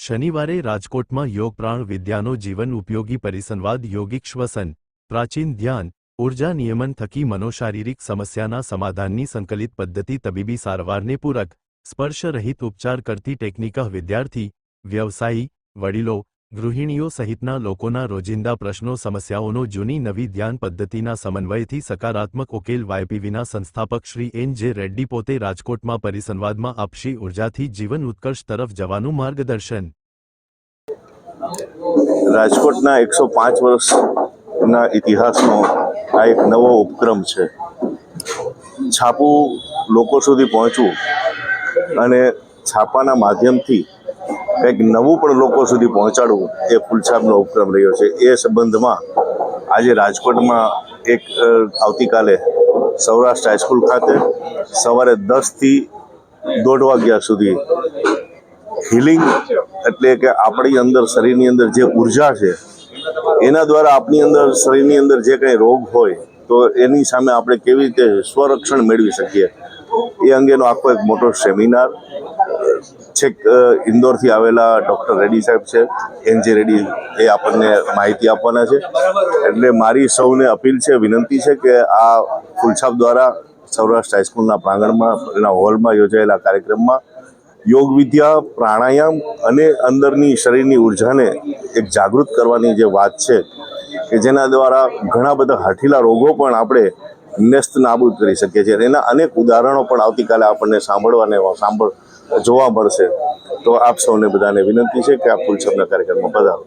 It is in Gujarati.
શનિવારે રાજકોટમાં યોગ પ્રાણ વિદ્યાનો જીવન ઉપયોગી પરિસંવાદ યોગિક શ્વસન પ્રાચીન ધ્યાન ઉર્જા નિયમન થકી મનોશારીરિક સમસ્યાના સમાધાનની સંકલિત પદ્ધતિ તબીબી સારવારને પૂરક સ્પર્શરહિત ઉપચાર કરતી ટેકનિક વિદ્યાર્થી વ્યવસાયી વડીલો ગૃહિણીઓ સહિતના લોકોના રોજિંદા પ્રશ્નો, સમસ્યાઓનો જૂની નવી ધ્યાન પદ્ધતિના સમન્વયથી સકારાત્મક ઉકેલ વાયપીવીના સંસ્થાપક શ્રી એન જે રેડ્ડી પોતે રાજકોટમાં પરિસંવાદમાં આપશી ઉર્જાથી જીવન ઉત્કર્ષ તરફ જવાનું માર્ગદર્શન. રાજકોટના એકસો પાંચ વર્ષના ઇતિહાસનો આ એક નવો ઉપક્રમ છે. છાપું લોકો સુધી પહોંચવું અને છાપાના માધ્યમથી કંઈક નવું પણ લોકો સુધી પહોંચાડવું એ ફૂલસાબનો ઉપક્રમ રહ્યો છે. એ સંબંધમાં આજે રાજકોટમાં એક આવતીકાલે સૌરાષ્ટ્ર હાઈસ્કૂલ ખાતે સવારે દસથી દોઢ વાગ્યા સુધી હિલિંગ એટલે કે આપણી અંદર શરીરની અંદર જે ઊર્જા છે, એના દ્વારા આપણી અંદર શરીરની અંદર જે કંઈ રોગ હોય, તો એની સામે આપણે કેવી રીતે સ્વરક્ષણ મેળવી શકીએ? એ અંગેનો આખો એક મોટો સેમિનાર છેક ઇન્દોરથી આવેલા ડૉક્ટર રેડ્ડી સાહેબ છે. એન જે રેડ્ડી એ આપણને માહિતી આપવાના છે. એટલે મારી સૌને અપીલ છે, વિનંતી છે કે આ ફૂલછાપ દ્વારા સૌરાષ્ટ્ર હાઈસ્કૂલના પ્રાંગણમાં, એના હોલમાં યોજાયેલા કાર્યક્રમમાં યોગ વિદ્યા, પ્રાણાયામ અને અંદરની શરીરની ઉર્જાને એક જાગૃત કરવાની જે વાત છે, કે જેના દ્વારા ઘણા બધા હઠીલા રોગો પણ આપણે નેસ્ત નાબૂદ કરી શકીએ છીએ. એના અનેક ઉદાહરણો પણ આવતીકાલે આપણને સાંભળવાને, સાંભળ જોવા મળશે. તો આપ સૌને બધાને વિનંતી છે કે આ ફૂલછબના કાર્યક્રમમાં પધારો.